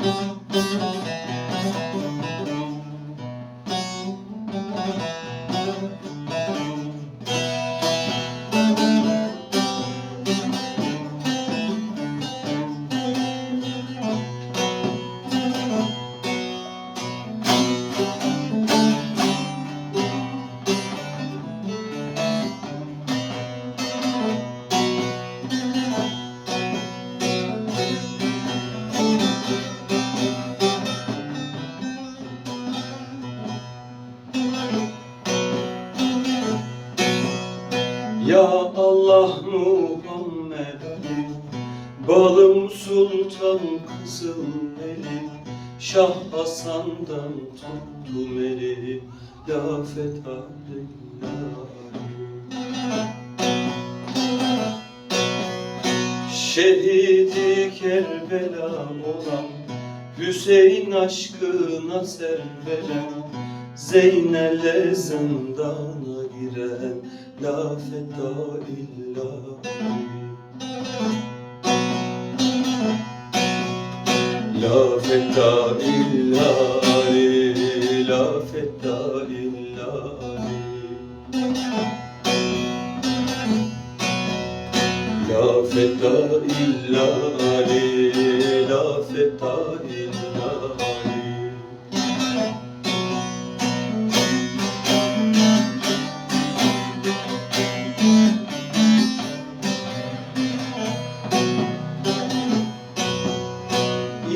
Müzik Ya Allah Muhammed Ali Balım Sultan Kızıl Veli Şah Hasan'dan tuttum eli La fetha Şehidi Kerbela olan Hüseyin aşkına serveren Zeynel'e zindana giren La feda illa La feda illa Ali La feda illa Ali La feda illa Ali La feda illa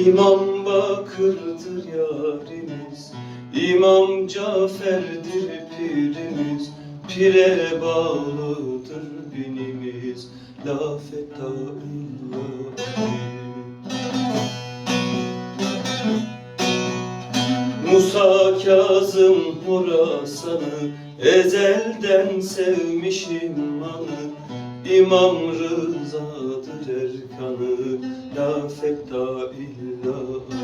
İmam Bakır'dır yarimiz. İmam Cafer'dir pirimiz. Pire bağlıdır binimiz. La feta Musa Kazım Horasan'ı Ezelden sevmişim anı. İmam Rıza'dır erkanı La fekta illahi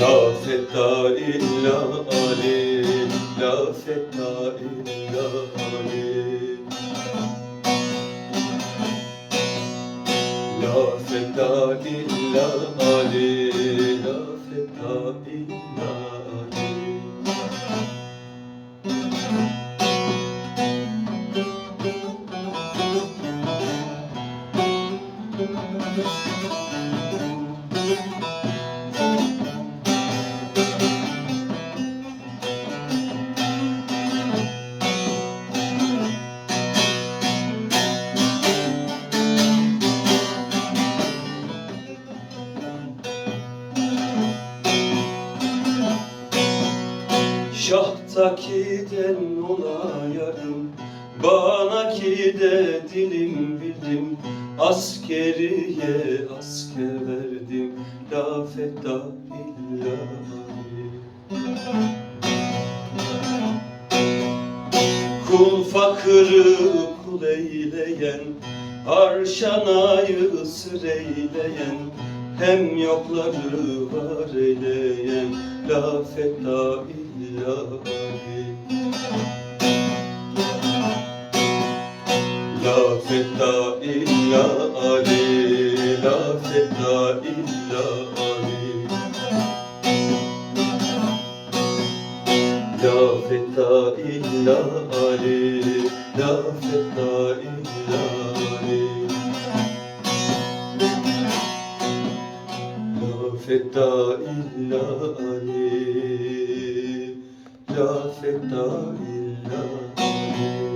La fekta illa Ali La fekta illa Ali. La fekta illa Ali Şahtakiden olayarım Bana ki de dilim bildim. Askeriye asker verdim. La feda illahi Kul fakırı kul eyleyen Arşanayı sır eyleyen Hem yokları var eyleyen. La feda illahi La feda illa Ali. La feda illa Ali La feda illa Ali La feda illa Ali La feda illa Ali la feta illa